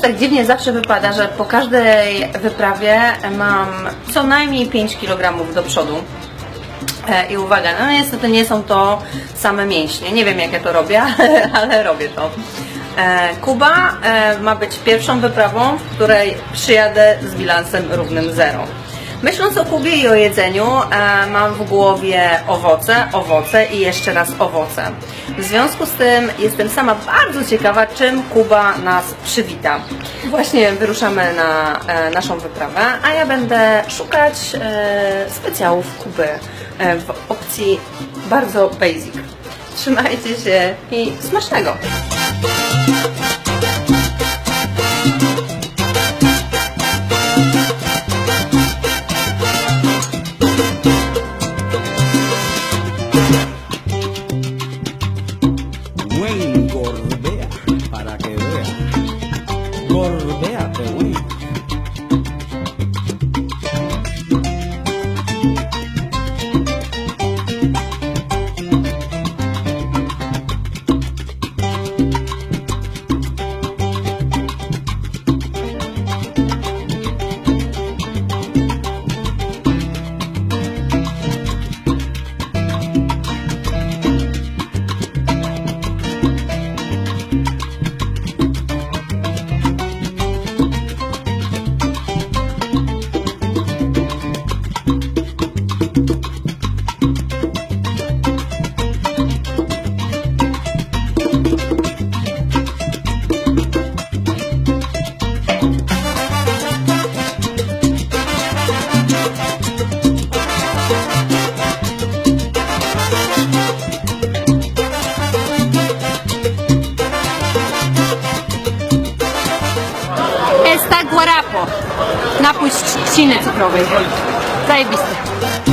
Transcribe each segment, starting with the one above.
tak dziwnie zawsze wypada, że po każdej wyprawie mam co najmniej 5 kg do przodu. E, I uwaga, no niestety nie są to same mięśnie. Nie wiem jak ja to robię, ale, ale robię to. E, Kuba e, ma być pierwszą wyprawą, w której przyjadę z bilansem równym zero. Myśląc o Kubie i o jedzeniu, e, mam w głowie owoce, owoce i jeszcze raz owoce. W związku z tym jestem sama bardzo ciekawa, czym Kuba nas przywita. Właśnie wyruszamy na e, naszą wyprawę, a ja będę szukać e, specjałów Kuby e, w opcji bardzo basic. Trzymajcie się i smacznego! Esta guarapo. Napój z trzciny cukrowej. Zajebisty. Pa'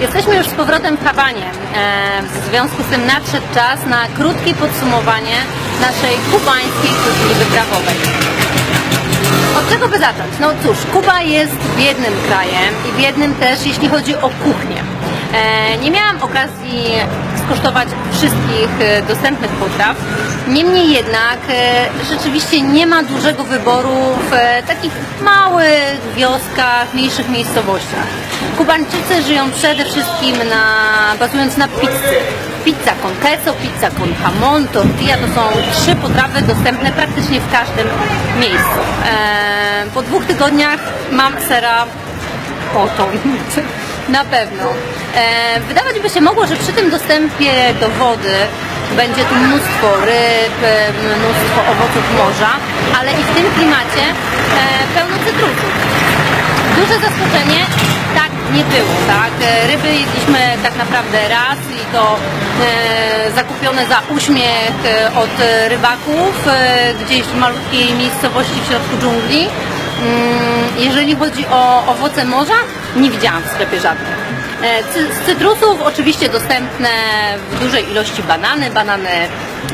Jesteśmy już z powrotem w Hawanie. E, W związku z tym nadszedł czas na krótkie podsumowanie naszej kubańskiej kuchni wyprawowej. Od czego by zacząć? No cóż, Kuba jest biednym krajem i biednym też jeśli chodzi o kuchnię. E, Nie miałam okazji skosztować wszystkich e, dostępnych potraw. Niemniej jednak e, rzeczywiście nie ma dużego wyboru w e, takich małych wioskach, mniejszych miejscowościach. Kubańczycy żyją przede wszystkim na, bazując na pizzy. Pizza con queso, pizza con jamon, tortilla to są trzy potrawy dostępne praktycznie w każdym miejscu. Po dwóch tygodniach mam sera potąd. Na pewno. E, wydawać by się mogło, że przy tym dostępie do wody będzie tu mnóstwo ryb, e, mnóstwo owoców morza, ale i w tym klimacie e, pełno cytrusów. Duże zaskoczenie, tak nie było, tak? E, Ryby jedliśmy tak naprawdę raz i to e, zakupione za uśmiech e, od rybaków e, gdzieś w malutkiej miejscowości w środku dżungli. Mm, Jeżeli chodzi o owoce morza, nie widziałam w sklepie żadnych. E, Z cytrusów oczywiście dostępne w dużej ilości banany, banany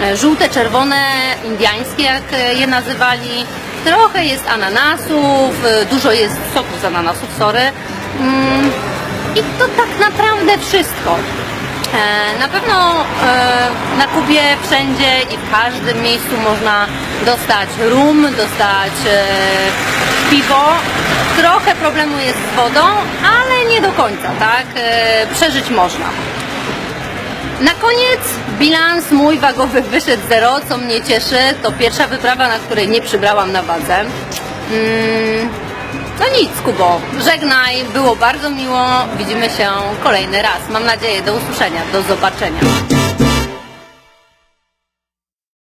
e, żółte, czerwone, indiańskie jak e, je nazywali. Trochę jest ananasów, dużo jest soków z ananasów, sorry. Mm, I to tak naprawdę wszystko. E, Na pewno e, na Kubie wszędzie i w każdym miejscu można dostać rum, dostać e, piwo. Trochę problemu jest z wodą, ale nie do końca, tak? Przeżyć można. Na koniec bilans mój wagowy wyszedł zero, co mnie cieszy. To pierwsza wyprawa, na której nie przybrałam na wadze. Mm, no nic, Kubo, żegnaj, było bardzo miło. Widzimy się kolejny raz. Mam nadzieję, do usłyszenia, do zobaczenia.